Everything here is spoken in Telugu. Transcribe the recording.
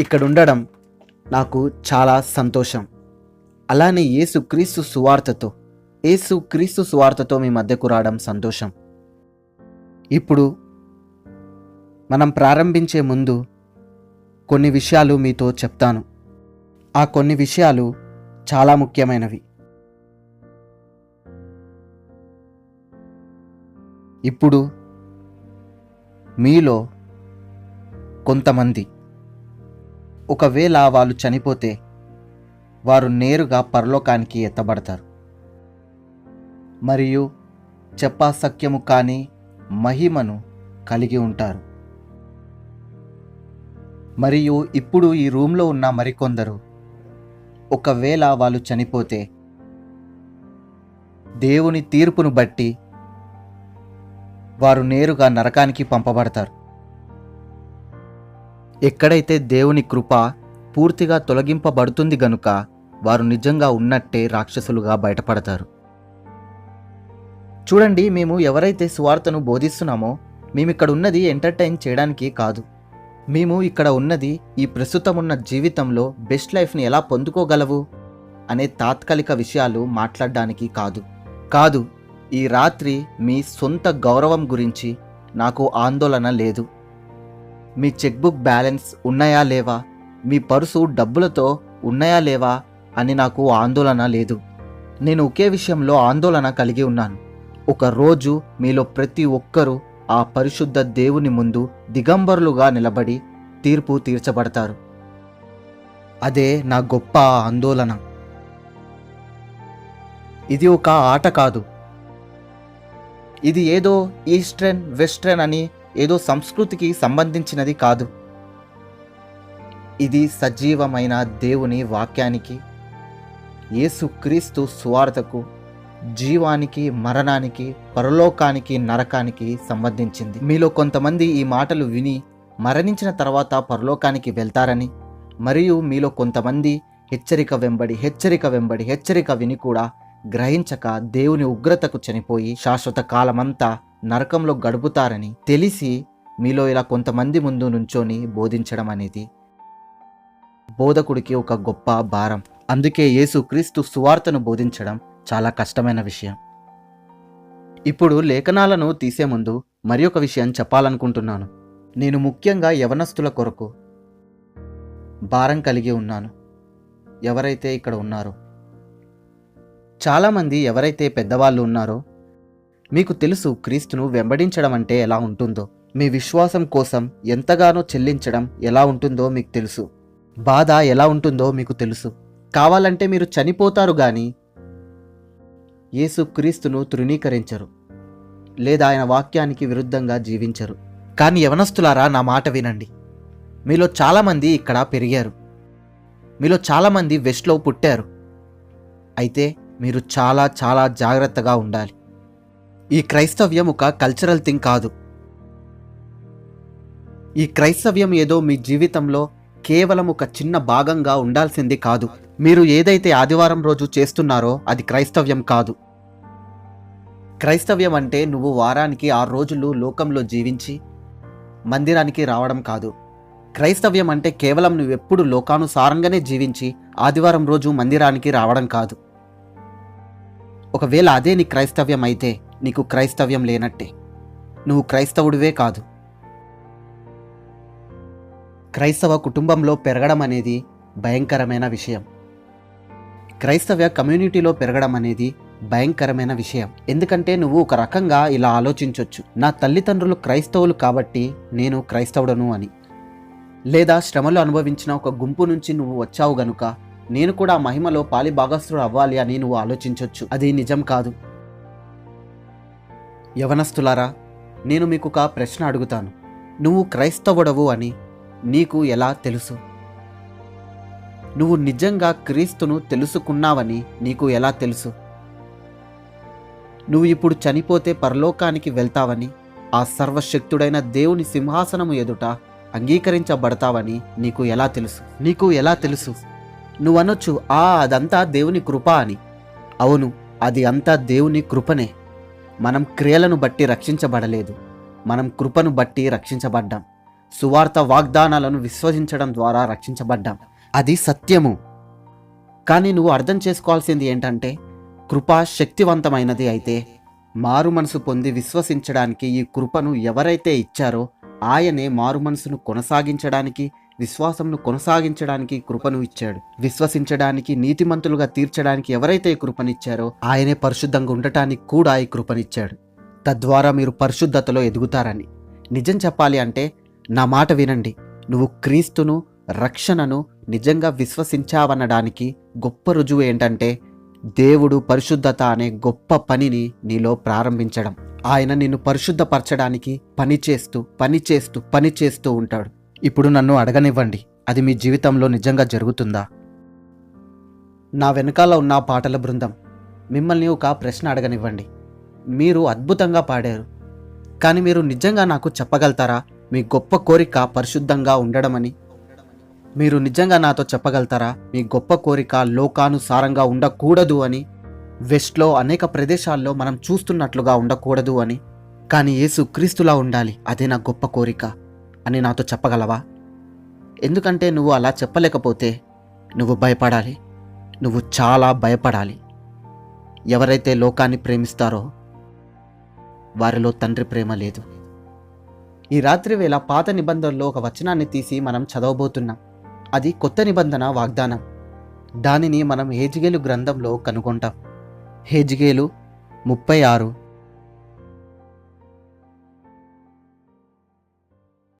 ఇక్కడ ఉండడం నాకు చాలా సంతోషం. అలానే యేసు క్రీస్తు సువార్తతో యేసు క్రీస్తు సువార్తతో మీ మధ్యకు రావడం సంతోషం. ఇప్పుడు మనం ప్రారంభించే ముందు కొన్ని విషయాలు మీతో చెప్తాను. ఆ కొన్ని విషయాలు చాలా ముఖ్యమైనవి. ఇప్పుడు మీలో కొంతమంది ఒకవేళ వాళ్ళు చనిపోతే వారు నేరుగా పరలోకానికి ఎత్తబడతారు. మరియు చెప్పాసక్యము కాని మహిమను కలిగి ఉంటారు. మరియు ఇప్పుడు ఈ రూమ్లో ఉన్న మరికొందరు ఒకవేళ వాళ్ళు చనిపోతే దేవుని తీర్పును బట్టి వారు నేరుగా నరకానికి పంపబడతారు. ఎక్కడైతే దేవుని కృప పూర్తిగా తొలగింపబడుతుంది గనుక వారు నిజంగా ఉన్నట్టే రాక్షసులుగా బయటపడతారు. చూడండి మేము ఎవరైతే సువార్తను బోధిస్తున్నామో మేమిక్కడ ఉన్నది ఎంటర్టైన్ చేయడానికి కాదు. మేము ఇక్కడ ఉన్నది ఈ ప్రస్తుతం ఉన్న జీవితంలో బెస్ట్ లైఫ్ని ఎలా పొందుకోగలవు? అనే తాత్కాలిక విషయాలు మాట్లాడడానికి కాదు. కాదు ఈ రాత్రి మీ సొంత గౌరవం గురించి నాకు ఆందోళన లేదు. మీ చెక్బుక్ బ్యాలెన్స్ ఉన్నాయా లేవా? మీ పర్సు డబ్బులతో ఉన్నాయా లేవా? అని నాకు ఆందోళన లేదు. నేను ఒకే విషయంలో ఆందోళన కలిగి ఉన్నాను. ఒక రోజు మీలో ప్రతి ఒక్కరూ ఆ పరిశుద్ధ దేవుని ముందు దిగంబరులుగా నిలబడి తీర్పు తీర్చబడతారు. అదే నా గొప్ప ఆందోళన. ఇది ఒక ఆట కాదు. ఇది ఏదో ఈస్టర్న్ వెస్ట్రన్ అని ఏదో సంస్కృతికి సంబంధించినది కాదు. ఇది సజీవమైన దేవుని వాక్యానికి యేసుక్రీస్తు సువార్తకు జీవానికి మరణానికి పరలోకానికి నరకానికి సంబంధించింది. మీలో కొంతమంది ఈ మాటలు విని మరణించిన తర్వాత పరలోకానికి వెళ్తారని మరియు మీలో కొంతమంది హెచ్చరిక వెంబడి హెచ్చరిక వెంబడి హెచ్చరిక విని కూడా గ్రహించక దేవుని ఉగ్రతకు చనిపోయి శాశ్వత కాలమంతా నరకంలో గడుపుతారని తెలిసి మీలో ఇలా కొంతమంది ముందు నుంచొని బోధించడం అనేది బోధకుడికి ఒక గొప్ప భారం. అందుకే యేసు క్రీస్తు సువార్తను బోధించడం చాలా కష్టమైన విషయం. ఇప్పుడు లేఖనాలను తీసే ముందు మరి ఒక విషయం చెప్పాలనుకుంటున్నాను. నేను ముఖ్యంగా యవనస్తుల కొరకు భారం కలిగి ఉన్నాను. ఎవరైతే ఇక్కడ ఉన్నారో చాలామంది ఎవరైతే పెద్దవాళ్ళు ఉన్నారో మీకు తెలుసు క్రీస్తును వెంబడించడం అంటే ఎలా ఉంటుందో. మీ విశ్వాసం కోసం ఎంతగానో చెల్లించడం ఎలా ఉంటుందో మీకు తెలుసు. బాధ ఎలా ఉంటుందో మీకు తెలుసు. కావాలంటే మీరు చనిపోతారు కానీ యేసు క్రీస్తును తృణీకరించరు. లేదా ఆయన వాక్యానికి విరుద్ధంగా జీవించరు. కానీ యవనస్తులారా నా మాట వినండి. మీలో చాలామంది ఇక్కడ పెరిగారు. మీలో చాలామంది వెస్ట్లో పుట్టారు. అయితే మీరు చాలా చాలా జాగ్రత్తగా ఉండాలి. ఈ క్రైస్తవ్యం ఒక కల్చరల్ థింగ్ కాదు. ఈ క్రైస్తవ్యం ఏదో మీ జీవితంలో కేవలం ఒక చిన్న భాగంగా ఉండాల్సింది కాదు. మీరు ఏదైతే ఆదివారం రోజు చేస్తున్నారో అది క్రైస్తవ్యం కాదు. క్రైస్తవ్యం అంటే నువ్వు వారానికి ఆరు రోజులు లోకంలో జీవించి మందిరానికి రావడం కాదు. క్రైస్తవ్యం అంటే కేవలం నువ్వు ఎప్పుడు లోకానుసారంగానే జీవించి ఆదివారం రోజు మందిరానికి రావడం కాదు. ఒకవేళ అదే నీ క్రైస్తవ్యం అయితే నీకు క్రైస్తవ్యం లేనట్టే. నువ్వు క్రైస్తవుడివే కాదు. క్రైస్తవ కుటుంబంలో పెరగడం అనేది భయంకరమైన విషయం. క్రైస్తవ కమ్యూనిటీలో పెరగడం అనేది భయంకరమైన విషయం. ఎందుకంటే నువ్వు ఒక రకంగా ఇలా ఆలోచించవచ్చు నా తల్లిదండ్రులు క్రైస్తవులు కాబట్టి నేను క్రైస్తవుడను అని. లేదా శ్రమలు అనుభవించిన ఒక గుంపు నుంచి నువ్వు వచ్చావు గనుక నేను కూడా మహిమలో పాలి భాగస్థుడు అవ్వాలి అని నువ్వు ఆలోచించవచ్చు అది నిజం కాదు. యవనస్తులారా నేను మీకు ఒక ప్రశ్న అడుగుతాను. నువ్వు క్రైస్తవుడవు అని నీకు ఎలా తెలుసు? నువ్వు నిజంగా క్రీస్తును తెలుసుకున్నావని నీకు ఎలా తెలుసు? నువ్వు ఇప్పుడు చనిపోతే పరలోకానికి వెళ్తావని ఆ సర్వశక్తుడైన దేవుని సింహాసనము ఎదుట అంగీకరించబడతావని నీకు ఎలా తెలుసు? నీకు ఎలా తెలుసు? నువ్వనొచ్చు ఆ అదంతా దేవుని కృప అని. అవును అది అంతా దేవుని కృపనే. మనం క్రియలను బట్టి రక్షించబడలేదు. మనం కృపను బట్టి రక్షించబడ్డాం. సువార్త వాగ్దానాలను విశ్వసించడం ద్వారా రక్షించబడ్డాం. అది సత్యము. కానీ నువ్వు అర్థం చేసుకోవాల్సింది ఏంటంటే కృప శక్తివంతమైనది అయితే మారు మనసు పొంది విశ్వసించడానికి ఈ కృపను ఎవరైతే ఇచ్చారో ఆయనే మారు మనసును కొనసాగించడానికి విశ్వాసంను కొనసాగించడానికి కృపను ఇచ్చాడు. విశ్వసించడానికి నీతిమంతులుగా తీర్చడానికి ఎవరైతే ఈ కృపనిచ్చారో ఆయనే పరిశుద్ధంగా ఉండటానికి కూడా ఈ కృపనిచ్చాడు. తద్వారా మీరు పరిశుద్ధతలో ఎదుగుతారని. నిజం చెప్పాలి అంటే నా మాట వినండి. నువ్వు క్రీస్తును రక్షణను నిజంగా విశ్వసించావనడానికి గొప్ప రుజువు ఏంటంటే దేవుడు పరిశుద్ధత అనే గొప్ప పనిని నీలో ప్రారంభించడం. ఆయన నిన్ను పరిశుద్ధపరచడానికి పని చేస్తూ పని చేస్తూ పని చేస్తూ ఉంటాడు. ఇప్పుడు నన్ను అడగనివ్వండి. అది మీ జీవితంలో నిజంగా జరుగుతుందా? నా వెనకాల ఉన్న పాటల బృందం మిమ్మల్ని ఒక ప్రశ్న అడగనివ్వండి. మీరు అద్భుతంగా పాడారు. కానీ మీరు నిజంగా నాకు చెప్పగలుగుతారా? మీ గొప్ప కోరిక పరిశుద్ధంగా ఉండడమని. మీరు నిజంగా నాతో చెప్పగలుగుతారా? మీ గొప్ప కోరిక లోకానుసారంగా ఉండకూడదు అని. వెస్ట్లో అనేక ప్రదేశాల్లో మనం చూస్తున్నట్లుగా ఉండకూడదు అని. కానీ యేసు క్రీస్తులా ఉండాలి. అదే నా గొప్ప కోరిక. అని నాతో చెప్పగలవా? ఎందుకంటే నువ్వు అలా చెప్పలేకపోతే నువ్వు భయపడాలి. నువ్వు చాలా భయపడాలి. ఎవరైతే లోకాన్ని ప్రేమిస్తారో వారిలో తండ్రి ప్రేమ లేదు. ఈ రాత్రి వేళ పాత నిబంధనలో ఒక వచనాన్ని తీసి మనం చదవబోతున్నాం. అది కొత్త నిబంధన వాగ్దానం. దానిని మనం హేజిగేలు గ్రంథంలో కనుగొంటాం. హేజిగేలు ముప్పై ఆరు